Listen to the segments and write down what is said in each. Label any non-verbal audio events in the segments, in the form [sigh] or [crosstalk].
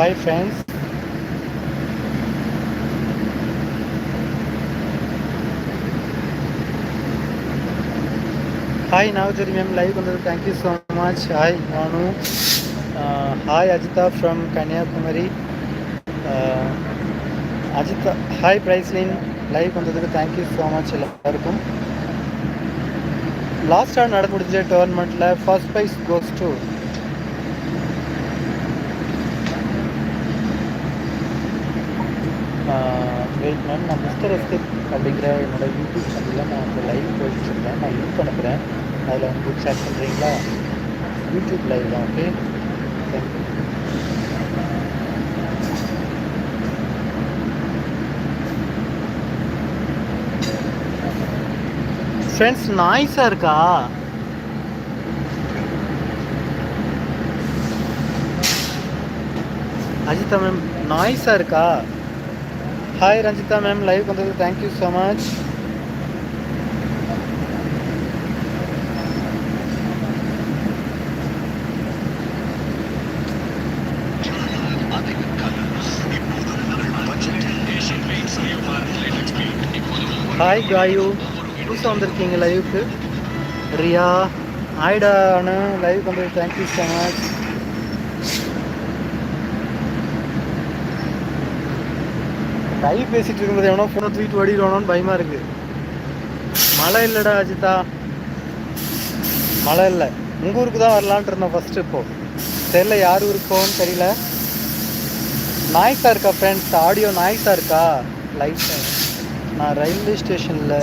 Hi friends hi Nagajothi ma'am live வந்தது thank you so much hi Nanu hi Ajitha from Kanyakumari Ajitha hi Preslin live வந்ததுக்கு thank you so much எல்லாருக்கும் லாஸ்ட்டாக நடந்து முடிஞ்ச டோர்னமெண்ட்டில் first prize goes to wait ma'am நான் mister escape அப்படிங்கிற என்னோட YouTube சேனலில் நான் வந்து லைவ் போயிட்டுருக்கேன் நான் லிங்க் அனுப்புகிறேன் அதில் வந்து ஷேர் பண்ணுறீங்களா யூடியூப் லைவ் தான் ஓகே தேங்க்யூ ஃப்ரெண்ட்ஸ் நாய்ஸாக இருக்கா? அஜித் மேம் நாய்ஸாக இருக்கா? ஹாய் ரஞ்சிதா மேம் லைவ் வந்தது thank you so much hi Kayu புதுசாக வந்திருக்கீங்க லைவுக்கு ரியா ஹாய்டா அண்ணு லைவ் வந்தது தேங்க்யூ ஸோ மச் லைவ் பேசிட்டு இருக்கும்போது எவனோ ஃபோனை தூக்கிட்டு ஓடிடுவானோன்னு பயமா இருக்கு. மழை இல்லைடா அஜிதா மழை இல்லை. உங்கள் ஊருக்கு தான் வரலான்ட்டு இருந்தோம் ஃபர்ஸ்ட் இப்போ. தெரியல யார் ஊருக்கு போகணும்னு தெரியல. நாய்ஸாக இருக்கா ஃப்ரெண்ட்ஸ் ஆடியோ நாய்ஸாக இருக்கா? லைஃப் நான் ரயில்வே ஸ்டேஷனில்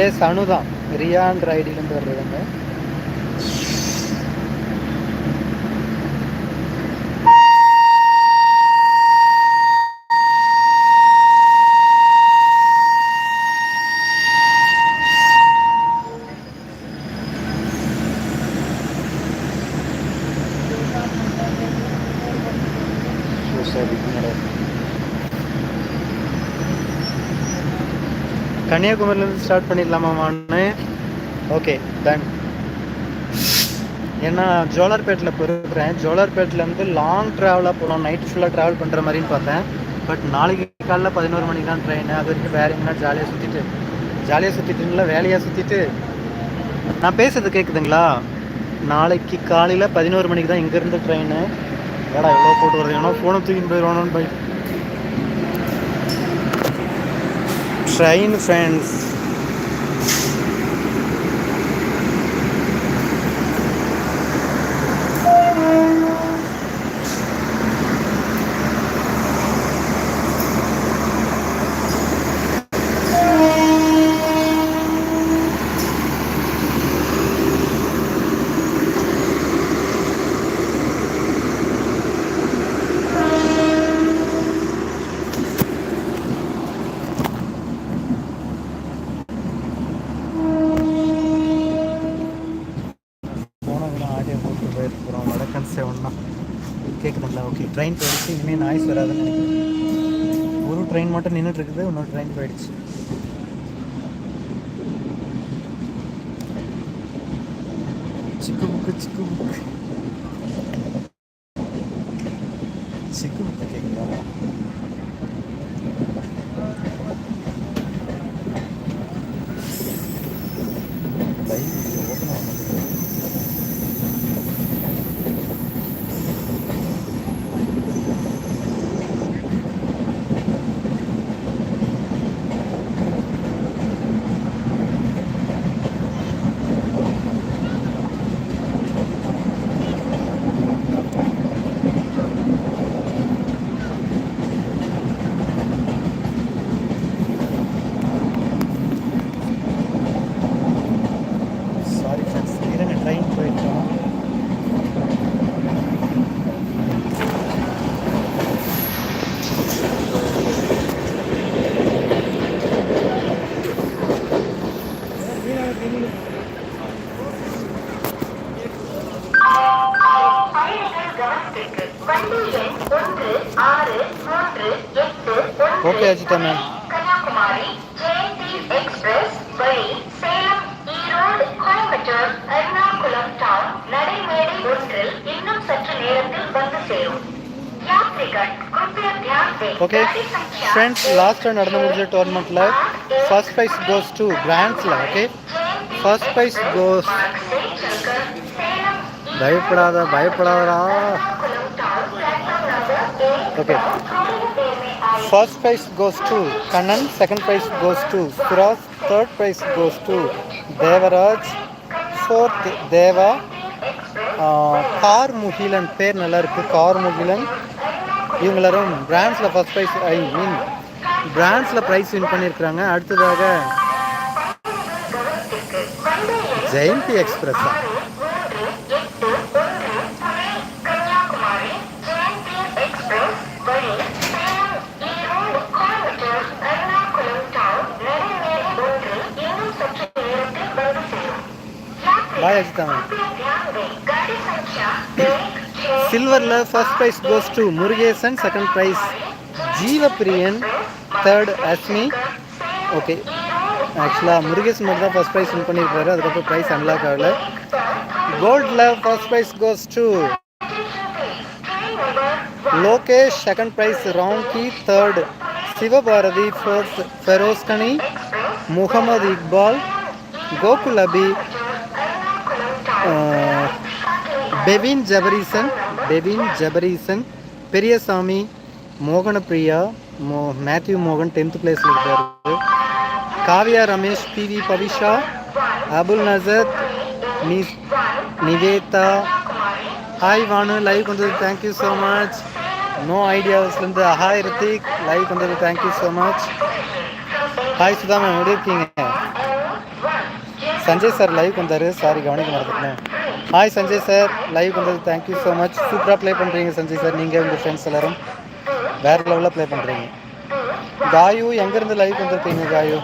ஏ சனு தான். ரியான்ற ஐடியிலேருந்து வர்றதுங்க கன்னியாகுமரியிலேருந்து ஸ்டார்ட் பண்ணிடலாமான்னு ஓகே டன் ஏன்னா ஜோலார்பேட்டில் இருக்கிறேன் ஜோலார்பேட்டிலேருந்து லாங் ட்ராவலாக போகணும். நைட் ஃபுல்லாக ட்ராவல் பண்ணுற மாதிரின்னு பார்த்தேன். பட் நாளைக்கு காலைல பதினோரு மணிக்கு தான் ட்ரெயின் அது வரைக்கும் வேற எங்கன்னா ஜாலியாக சுற்றிட்டு ஜாலியாக சுற்றிட்டுங்களா வேலையாக சுற்றிட்டு நான் பேசுறது கேட்குதுங்களா நாளைக்கு காலையில் பதினோரு மணிக்கு தான் இங்கேருந்து ட்ரெயின் ஏடா எவ்வளோ போட்டு வருது? ஏன்னா ஃபோனை தூக்கின்னு போயிடுவானோன்னு பை ட்ரெயின் ஃப்ரெண்ட்ஸ் போனவங்களாம் ஆடியோ போட்டு போயிருக்கிறோம் வடக்கன் செவன் தான் கேட்குதுங்களா ஓகே ட்ரெயின் போயிடுச்சு இனிமேல் நாய்ஸ் வராதுன்னு நினைக்கிறேன். ஒரு ட்ரெயின் மட்டும் நின்றுட்டு இருக்குது இன்னொரு ட்ரெயின் போயிடுச்சு. சிக்கு புக்கு சிக்கு புக்கு சிக்கு புக்கு கேட்குதா லைவ் ஓப்பன் ஆக மாட்டேங்குது சாரி ஃப்ரெண்ட்ஸ் இருங்க ட்ரெயின் போயிட்டோம் பயணிகள் கவனத்திற்கு வண்டி எண் ஒன்று ஆறு மூன்று எட்டு ஒன்று okay Ajitha ma'am Kanyakumari Jayanthi express வழி சேலம் ஈரோடு கோயம்புத்தூர் எர்ணாகுளம் டவுன் நடைமேடை ஒன்றில் இன்னும் சற்று நேரத்தில் வந்து சேரும். ஓகே ஃப்ரெண்ட்ஸ் நடந்து முடிஞ்ச டோர்னமெண்ட்டில் ஃபர்ஸ்ட் ப்ரைஸ் கோஸ் டு கிராண்ட்ஸில் ஓகே ஃபர்ஸ்ட் ப்ரைஸ் கோஸ் பயப்படாத பயப்படாதடா. Okay first prize goes to Kannan second prize goes to Suraj third prize goes to Devaraj fourth Deva Kar Mugilan பேர் நல்லா இருக்குது கார் முகிலன் இவங்க எல்லாரும் பிராண்ட்ஸில் ஃபஸ்ட் ப்ரைஸ் ஐ மீன் பிராண்ட்ஸில் prize win பண்ணியிருக்கிறாங்க அடுத்ததாக ஜெயந்தி எக்ஸ்பிரஸ்ஸா சில்வரில் first prize goes to Murugesan second prize Jeevapriyan third Asmi okay ஆக்சுவலாக முருகேசன் மட்டும் தான் ஃபர்ஸ்ட் ப்ரைஸ் வின் பண்ணியிருப்பாரு அதுக்கப்புறம் ப்ரைஸ் அன்லாக் ஆகல. கோல்டில் first prize goes to Lokesh second prize Raangi third Sivabharathi fourth ஃபெரோஸ்கனி Mohammed Iqbal Gokul Abi Bevin ஜபரீசன் Bevin ஜபரீசன் Periyasamy Mohanapriya மோ மேத்யூ மோகன் டென்த் பிளேஸில் இருக்காரு. காவ்யா ரமேஷ் பிவி பவிஷா அபுல் நசத் நி நிவேதா. ஹாய் வானு. லைவ் கொண்டது thank you so much no ஐடியாஸ்லேருந்து hi Rithik. Live கொண்டது thank you so much hi Sudha ma'am எப்படி இருக்கீங்க? சஞ்சய் சார் லைவ் வந்தார். சாரி கவனிக்க மறந்துட்டேன். Hi Sanjay sir. லைவ் வந்தது. தேங்க்யூ ஸோ மச் சூப்பராக ப்ளே பண்ணுறீங்க சஞ்சய் சார். நீங்கள் உங்கள் ஃப்ரெண்ட்ஸ் எல்லாரும். வேறு லெவலில் ப்ளே பண்ணுறீங்க காயு எங்கேருந்து லைவ் வந்திருக்கீங்க காயு?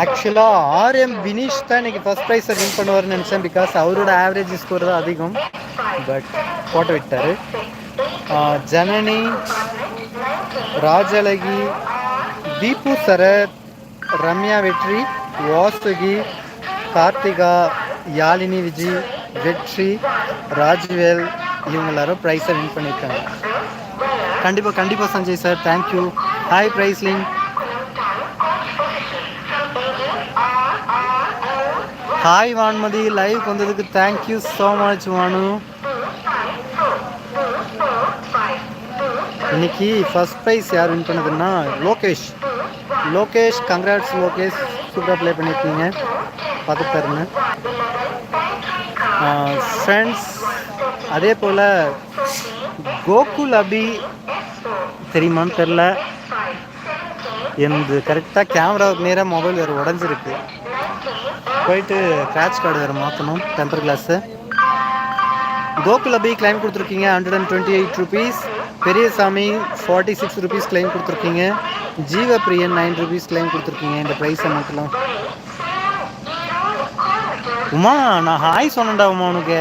ஆக்சுவலாக ஆர்எம் வினிஷ் தான் இன்றைக்கி ஃபஸ்ட் ப்ரைஸை வின் பண்ணுவார்னு நினச்சேன் பிகாஸ் அவரோட ஆவரேஜ் ஸ்கோர் தான் அதிகம். பட் போட்டு விட்டார். ஜனனி ராஜலகி தீபு சரத் ரம்யா வெற்றி வாசுகி கார்த்திகா யாழினி விஜி வெற்றி ராஜ்வேல் இவங்க எல்லாரும் ப்ரைஸை வின் பண்ணியிருக்காங்க கண்டிப்பாக கண்டிப்பாக Sanjay sir thank you hi ப்ரைஸ்லிங் hi Vanmathi live வந்ததுக்கு thank you so much Vanu இன்னைக்கு ஃபர்ஸ்ட் ப்ரைஸ் யார் வின் பண்ணதுன்னா லோகேஷ். லோகேஷ் கங்க்ராட்ஸ் லோகேஷ். சூப்பராக ப்ளே பண்ணியிருக்கீங்க. பார்த்துட்டு ஃப்ரெண்ட்ஸ் அதே போல் கோகுல் அபி தெரியுமான்னு தெரில எனது கரெக்டாக கேமராவுக்கு நேராக மொபைல் வேறு உடஞ்சிருக்கு. போயிட்டு கிராச் கார்டு வேறு மாற்றணும் temper glass Gokul Abi claim கொடுத்துருக்கீங்க hundred and twenty eight rupees Periyasamy forty six rupees claim கொடுத்துருக்கீங்க. ஜீவப்பிரியன் நைன் ருபீஸ் கிளைம் கொடுத்துருக்கீங்க. இந்த ப்ரைஸ் அமௌண்ட்லாம் உமா நான் ஹாய் சொன்னேன்டா உமா உனக்கு.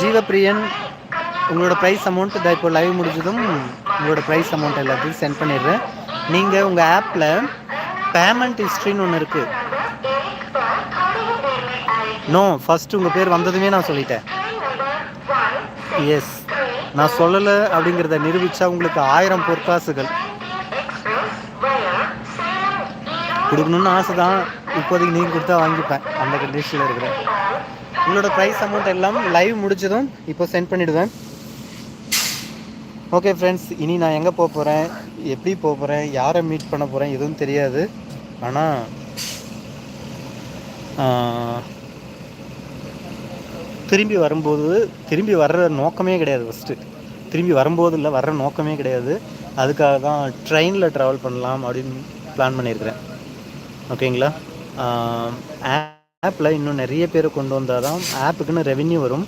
ஜீவப்பிரியன் உங்களோட ப்ரைஸ் அமௌண்ட் இதை இப்போ லைவ் முடிஞ்சதும் உங்களோட ப்ரைஸ் அமௌண்ட் எல்லாத்தையும் சென்ட் பண்ணிடுறேன். நீங்கள் உங்கள் ஆப்பில் பேமெண்ட் ஹிஸ்ட்ரின்னு ஒன்று இருக்குது நோ ஃபஸ்ட்டு உங்கள் பேர் வந்ததுமே நான் சொல்லிட்டேன். எஸ் நான் சொல்லலை அப்படிங்கிறத நிரூபித்தா உங்களுக்கு ஆயிரம் பொற்காசுகள். கொடுக்கணும்னு ஆசை தான் இப்போதைக்கு நீங்கள் கொடுத்தா வாங்கிப்பேன். அந்த கண்டிஷனில் இருக்கிறேன். உங்களோட ப்ரைஸ் அமௌண்ட் எல்லாம் லைவ் முடிச்சதும் இப்போ சென்ட் பண்ணிவிடுவேன் ஓகே ஃப்ரெண்ட்ஸ் இனி நான் எங்கே போக போகிறேன் எப்படி போக போகிறேன் யாரை மீட் பண்ண போகிறேன் எதுவும் தெரியாது. ஆனால் திரும்பி வரும்போது திரும்பி வர்ற நோக்கமே கிடையாது ஃபஸ்ட்டு திரும்பி வரும்போது இல்லை வர்ற நோக்கமே கிடையாது. அதுக்காக தான் ட்ரெயினில் ட்ராவல் பண்ணலாம் அப்படின்னு பிளான் பண்ணியிருக்கிறேன். ஓகேங்களா ஆப்பில் இன்னும் நிறைய பேர் கொண்டு வந்தால் தான் ஆப்புக்குன்னு ரெவென்யூ வரும்.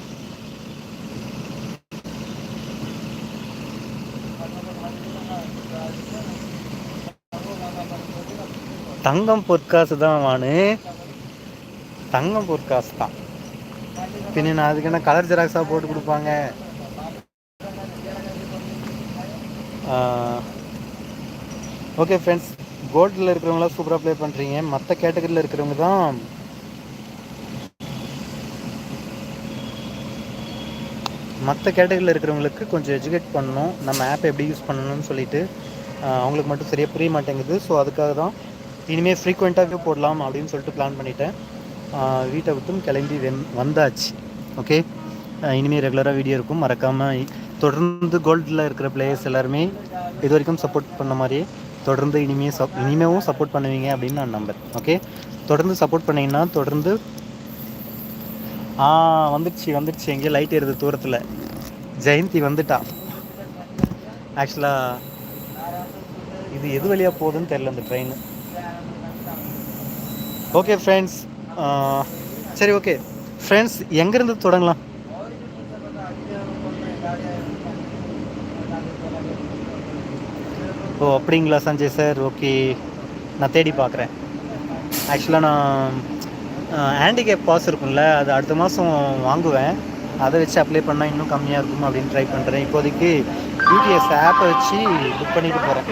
தங்கம் பொற்காசு தான் வானு தங்கம் பொற்காசு தான். பின்ன நான் அதுக்கு என்ன கலர் ஜெராக்ஸாக போட்டு கொடுப்பாங்க? ஓகே ஃப்ரெண்ட்ஸ் கோல்டில் இருக்கிறவங்களாம் சூப்பராக ப்ளே பண்ணுறீங்க மற்ற கேட்டகரியில் இருக்கிறவங்க தான் மற்ற கேட்டகரியில் இருக்கிறவங்களுக்கு கொஞ்சம் எஜுகேட் பண்ணணும். நம்ம ஆப் எப்படி யூஸ் பண்ணணும்னு சொல்லிட்டு அவங்களுக்கு மட்டும் சரியாக புரிய மாட்டேங்குது. ஸோ அதுக்காக தான் இனிமேல் ஃப்ரீக்வெண்ட்டாகவே போடலாம் அப்படின்னு சொல்லிட்டு பிளான் பண்ணிட்டேன். வீட்டை விட்டும் கிளம்பி வென் வந்தாச்சு. ஓகே? இனிமேல் ரெகுலராக வீடியோ இருக்கும். மறக்காமல் தொடர்ந்து கோல்டில் இருக்கிற பிளேயர்ஸ் எல்லாருமே இது வரைக்கும் சப்போர்ட் பண்ண மாதிரியே தொடர்ந்து இனிமே சப் இனிமேவும் சப்போர்ட் பண்ணுவீங்க அப்படின்னு நான் நம்புறேன். ஓகே? தொடர்ந்து சப்போர்ட் பண்ணீங்கன்னா தொடர்ந்து ஆ வந்துடுச்சு வந்துடுச்சு. எங்கேயோ லைட் ஏறுது தூரத்தில். ஜெயந்தி வந்துட்டா. ஆக்சுவலாக இது எது வழியாக போகுதுன்னு தெரில இந்த ட்ரெயின் ஓகே ஃப்ரெண்ட்ஸ் சரி ஓகே ஃப்ரெண்ட்ஸ் எங்கேருந்து தொடங்கலாம்? ஓ அப்படிங்களா சஞ்சய் சார் ஓகே நான் தேடி பார்க்குறேன். ஆக்சுவலாக நான் ஹேண்டிகேப் பாஸ் இருக்கும்ல அது அடுத்த மாதம் வாங்குவேன். அதை வச்சு அப்ளை பண்ணால் இன்னும் கம்மியாக இருக்கும் அப்படின்னு ட்ரை பண்ணுறேன் இப்போதைக்கு யூடிஎஸ் ஆப்பை வச்சு புக் பண்ணிட்டு போகிறேன்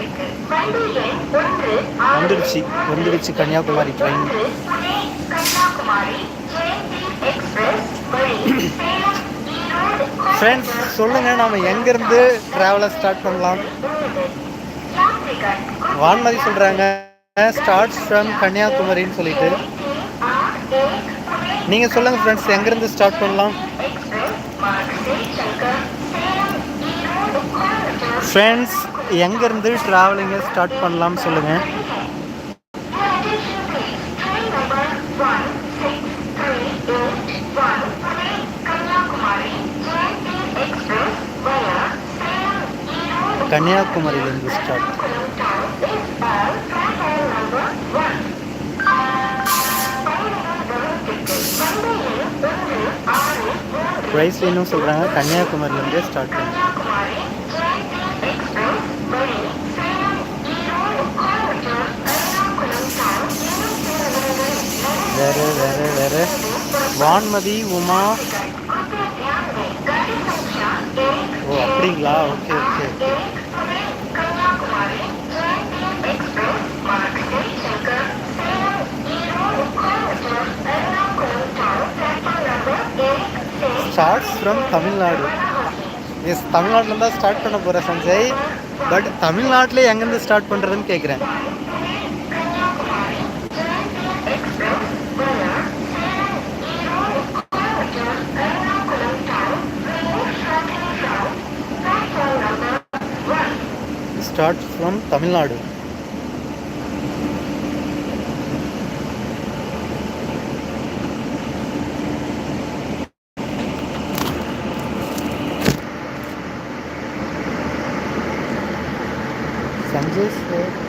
வந்துடுச்சு வந்துடுச்சு கன்னியாகுமரி ட்ரெயின் ஃப்ரெண்ட்ஸ் [coughs] சொல்லுங்கள் நாம் எங்கேருந்து ட்ராவலை ஸ்டார்ட் பண்ணலாம்? வான்மதி சொல்கிறாங்க ஸ்டார்ட்ஸ் ஃப்ரம் கன்னியாகுமரின்னு சொல்லிட்டு. நீங்கள் சொல்லுங்கள் ஃப்ரெண்ட்ஸ் எங்கேருந்து ஸ்டார்ட் பண்ணலாம்? ஃப்ரெண்ட்ஸ் எங்கேருந்து ட்ராவலிங்கை ஸ்டார்ட் பண்ணலாம்னு சொல்லுங்கள் கன்னியாகுமரியிலிருந்து ஸ்டார்ட் ப்ரைஸ் இன்னும் சொல்கிறாங்க கன்னியாகுமரியிலேருந்தே ஸ்டார்ட் பண்ணுங்க eight one Pune Kanyakumari Jayanti Express via Salem Erode கன்னியாகுமரியிலேருந்து start Kulam town is on platform number one. பயணிகள் கவனத்திற்கு வண்டி எண் ஒன்று ஆறு மூன்று ப்ரைஸ் இன்னும் சொல்கிறாங்க கன்னியாகுமரியிலேருந்தே ஸ்டார்ட் பண்ணு கன்னியாகுமரி ஜெயந்தி எக்ஸ்பிரஸ் வழி சேலம் ஈரோடு கோயம்புத்தூர் எர்ணாகுளம் டவுன் இன்னும் சில இடங்களில் வேறு வேறு வேறு. வான்மதி உமா. ஓ அப்படிங்களா? Okay okay okay. Starts from Tamil Nadu yes தமிழ்நாட்டில் தான் ஸ்டார்ட் பண்ண போகிறேன் சஞ்சய். பட் தமிழ்நாட்டில் எங்கேருந்து ஸ்டார்ட் பண்ணுறதுன்னு கேட்குறேன் start from Tamil Nadu Sanjay sir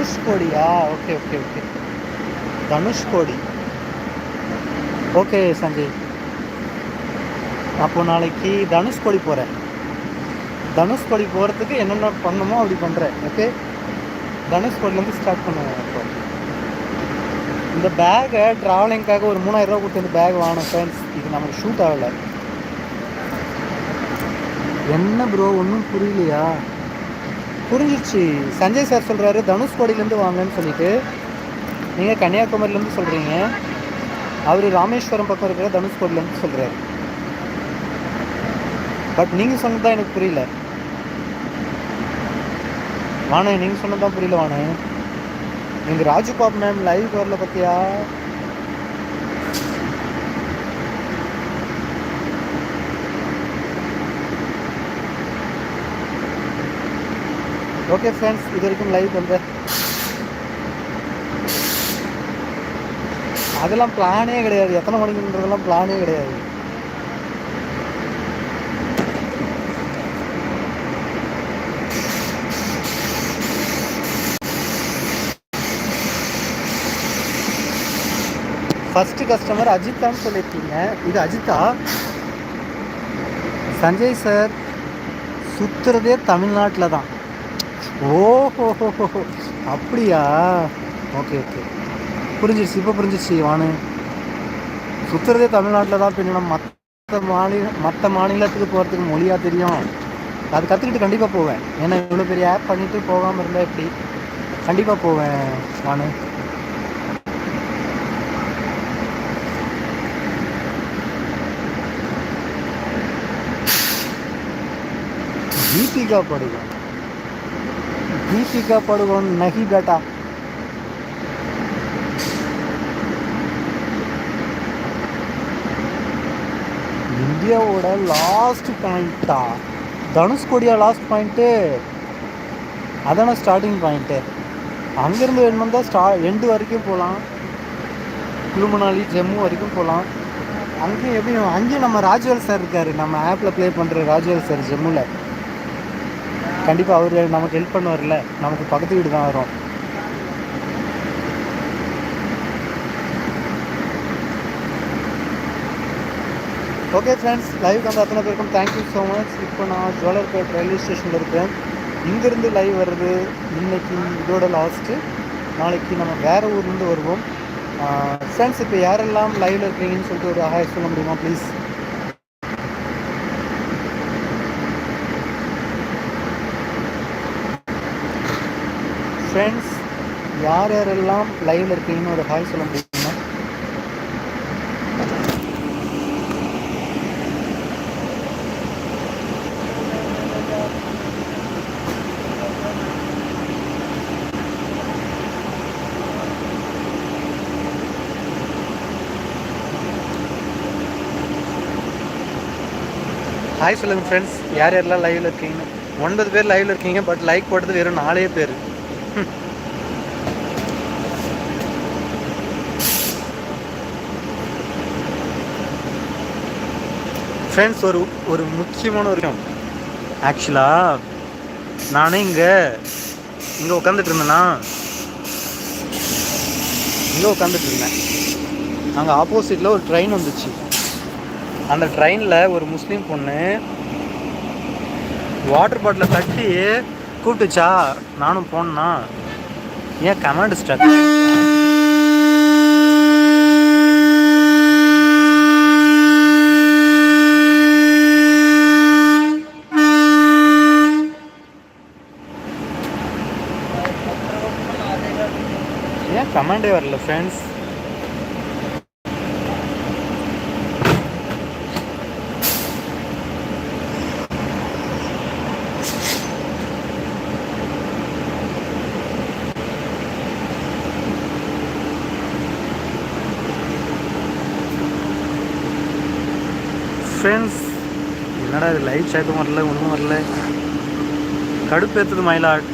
தனுஷ்கோடியா okay okay okay Dhanushkodi okay Sanjay. அப்போ நாளைக்கு தனுஷ்கோடி போகிறேன் தனுஷ்கோடி போகிறதுக்கு என்னென்ன பண்ணணுமோ அப்படி பண்ணுறேன் ஓகே தனுஷ்கோடிலேருந்து ஸ்டார்ட் பண்ணுவேன் அப்போ இந்த பேக்கை ட்ராவலிங்காக ஒரு மூணாயிரம் ரூபா கொடுத்து இந்த பேக் வாங்கினேன் ஃப்ரெண்ட்ஸ் இது நமக்கு ஷூட் ஆகலை. என்ன ப்ரோ ஒன்றும் புரியலையா? புரிஞ்சிச்சு சஞ்சய் சார் சொல்கிறாரு தனுஷ்கோடியிலேருந்து வாங்கன்னு சொல்லிட்டு. நீங்கள் கன்னியாகுமரியிலேருந்து சொல்கிறீங்க அவர் ராமேஸ்வரம் பக்கம் இருக்கிற தனுஷ்கோடியிலேருந்து சொல்கிறாரு பட் நீங்கள் சொன்னது தான் எனக்கு புரியல. வாணே நீங்கள் சொன்னது தான் புரியல வாணே. நீங்கள் ராஜுபாப் மேம் லைவ் வரல பார்த்தியா ஓகே ஃப்ரெண்ட்ஸ் இது வரைக்கும் லைவ் பண்ணுறேன் அதெல்லாம் பிளானே கிடையாது. எத்தனை மணிக்குன்றதெல்லாம் பிளானே கிடையாது. ஃபஸ்ட்டு கஸ்டமர் அஜித்தான்னு சொல்லியிருக்கீங்க. இது அஜித்தா? சஞ்சய் சார் சுற்றுறதே தமிழ்நாட்டில் தான் ஓஹோ அப்படியா? Okay okay. புரிஞ்சிருச்சு இப்போ புரிஞ்சிருச்சு வானு சுற்றுறதே தமிழ்நாட்டில் தான் பின்னம் மற்ற மாநில மற்ற மாநிலத்துக்கு போகிறதுக்கு மொழியாக தெரியும். அது கற்றுக்கிட்டு கண்டிப்பாக போவேன். ஏன்னா இவ்வளோ பெரிய ஆப் பண்ணிவிட்டு போகாமல் இருந்தால் எப்படி? கண்டிப்பாக போவேன் வானு தீபிகா படுகா दीपिका पड़ुगन नहीं बेटा இந்தியாவோட லாஸ்ட் பாயிண்ட்டா தனுஷ்கோடியா லாஸ்ட் பாயிண்ட்டு அதான ஸ்டார்டிங் பாயிண்ட்டு அங்கேருந்து வேணுமென்னு தான் ஸ்டா எண்டு வரைக்கும் போகலாம் குளுமணாலி ஜம்மு வரைக்கும் போகலாம் அங்கேயும் எப்படி அங்கேயும் நம்ம ராஜ்வல் சார் இருக்கார் நம்ம ஆப்பில் ப்ளே பண்ணுற ராஜ்வல் சார் ஜம்முவில் கண்டிப்பாக அவர் நமக்கு ஹெல்ப் பண்ணுவார்ல நமக்கு பக்கத்து வீடு தான் வரும். ஓகே ஃப்ரெண்ட்ஸ் லைவ் வந்து அத்தனை பேருக்கும் தேங்க்யூ ஸோ மச் இப்போ நான் ஜுவலர்பேட் ரயில்வே ஸ்டேஷனில் இருக்கேன். இங்கேருந்து லைவ் வருது இன்னைக்கு இதோட லாஸ்ட்டு நாளைக்கு நம்ம வேறு ஊர்லேருந்து வருவோம். ஃப்ரெண்ட்ஸ் இப்போ யாரெல்லாம் லைவில் இருக்கிறீங்கன்னு சொல்லிட்டு ஒரு ஹாய் சொல்ல முடியுமா ப்ளீஸ் ஃப்ரெண்ட்ஸ் யார் யாரெல்லாம் லைவில் இருக்கீங்கன்னு ஒரு ஹாய் சொல்ல முடியுமா? ஹாய் சொல்லுங்கள் ஃப்ரெண்ட்ஸ் யார் யாரெல்லாம் லைவில் இருக்கீங்கன்னு? ஒன்பது பேர் லைவில் இருக்கீங்க பட் லைக் போட்டது வெறும் நாலே பேர். ஃப்ரெண்ட்ஸ் ஒரு ஒரு முக்கியமான ஒரு விஷயம். ஆக்சுவலாக நானே இங்கே இங்கே உட்காந்துட்டு இருந்தேன்னா இங்கே உட்காந்துட்டு இருந்தேன். அங்கே ஆப்போசிட்டில் ஒரு ட்ரெயின் வந்துச்சு. அந்த ட்ரெயினில் ஒரு முஸ்லீம் பொண்ணு வாட்டர் பாட்டிலை தட்டி கூப்பிட்டுச்சா? நானும் போனேன்னா ஏன் கமாண்ட் ஸ்ட்ரக் ஏன் கமெண்டே வரல ஃப்ரெண்ட்ஸ் ஃப்ரெண்ட்ஸ் என்னடா இது லைவ் சேட்டும் வரல ஒன்றும் வரல. கடுப்பேற்றுது மயிலாட்.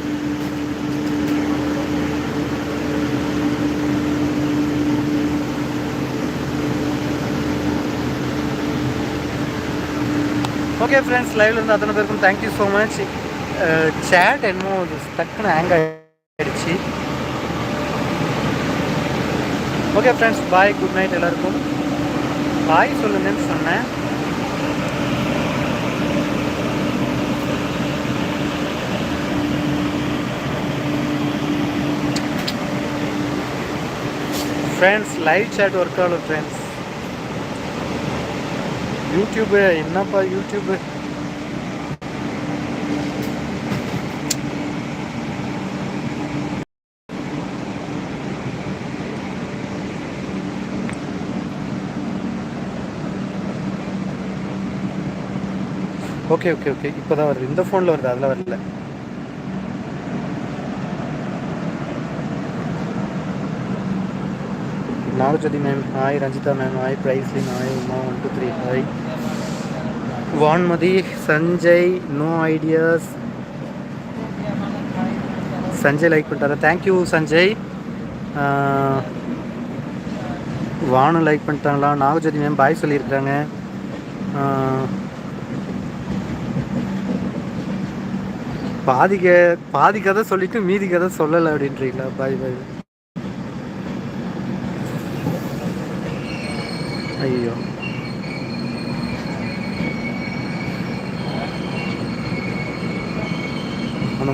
ஓகே ஃப்ரெண்ட்ஸ் லைவ்ல இருந்து அத்தனை பேருக்கும் தேங்க்யூ ஸோ மச் சேட் என்னமோ டக்குன்னு ஹேங் ஆகிடுச்சு okay friends bye good night எல்லாருக்கும். பாய் சொல்லுங்கன்னு சொன்னேன். ஃப்ரெண்ட்ஸ் லைவ் சேட் ஒர்க் ஆகல ஃப்ரெண்ட்ஸ் யூடியூபு என்னப்பா யூடியூபு? ஓகே ஓகே ஓகே இப்போ தான் வருது. இந்த ஃபோனில் வருது அதில் வரல. Nagajothi ma'am hi Ranjitha ma'am hi Preslin hi Uma one two three hi Vanmathi Sanjay no ideas Sanjay like பண்ணிட்டாரா. Thank you Sanjay. Vanam like பண்ணிட்டாங்களா? நாகஜோதி மேம் பாய் சொல்லியிருக்காங்க பாதி க பாதி கதை சொல்லிட்டு மீதி கதை சொல்லலை அப்படின்றீங்களா? பாய் பாய் ஐயோ.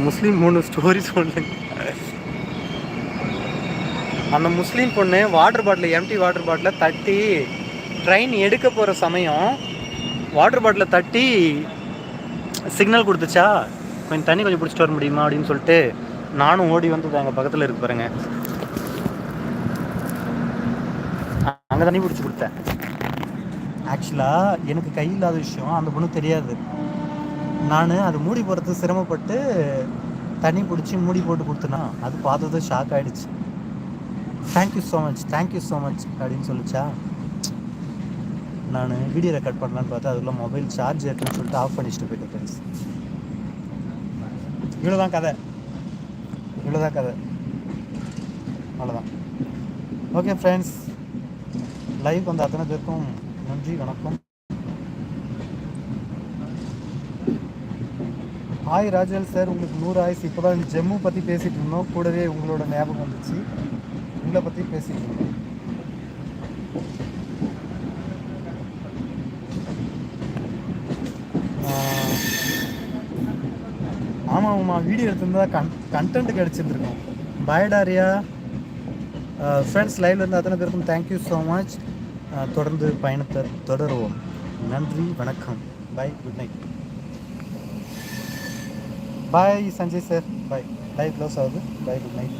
முஸ்லீம் மூணு ஸ்டோரி சொல்லுங்க. அந்த முஸ்லீம் பொண்ணு வாட்டர் பாட்டில் எம்டி வாட்டர் பாட்டிலை தட்டி ட்ரெயின் எடுக்க போகிற சமயம் வாட்டர் பாட்டிலை தட்டி சிக்னல் கொடுத்துச்சா? கொஞ்சம் தண்ணி கொஞ்சம் பிடிச்சிட்டு வர முடியுமா அப்படின்னு சொல்லிட்டு நானும் ஓடி வந்து அங்கே பக்கத்தில் இருக்கு பாருங்க. அங்கே தண்ணி பிடிச்சி கொடுத்தேன். ஆக்சுவலாக எனக்கு கை இல்லாத விஷயம் அந்த பொண்ணு தெரியாது. நான் அது மூடி போகிறது சிரமப்பட்டு தண்ணி பிடிச்சி மூடி போட்டு கொடுத்தேன்னா அது பார்த்தது ஷாக் ஆகிடுச்சு thank you so much thank you so much அப்படின்னு சொல்லிச்சா? நான் வீடியோ ரெக்கார்ட் பண்ணலான்னு பார்த்தா அதுக்குள்ள மொபைல் சார்ஜ் இருக்குன்னு சொல்லிட்டு ஆஃப் பண்ணிச்சுட்டு போயிட்டேன் ஃப்ரெண்ட்ஸ் இவ்வளோதான் கதை. இவ்வளோதான் கதை. அவ்வளோதான் ஓகே ஃப்ரெண்ட்ஸ் லைவ் வந்த அத்தனை பேருக்கும் நன்றி வணக்கம். ஹாய் ராஜல் சார் உங்களுக்கு நூறு ஆயுசு இப்போ தான் ஜம்மு பற்றி பேசிகிட்டு இருந்தோம். கூடவே உங்களோட ஞாபகம் வந்துச்சு. உங்களை பற்றி பேசிகிட்டு இருந்தோம். ஆமாம் ஆமாம் வீடியோ எடுத்திருந்தா கன் கண்டென்ட் கிடச்சிருந்துருக்கோம். பயடாரியா ஃப்ரெண்ட்ஸ் லைவ்ல இருந்து அத்தனை பேருக்கும் தேங்க்யூ ஸோ மச் தொடர்ந்து பயணத்தை தொடருவோம். நன்றி வணக்கம். Bye good night bye Sanjay sir bye live close ஆகுது பாய் குட் நைட்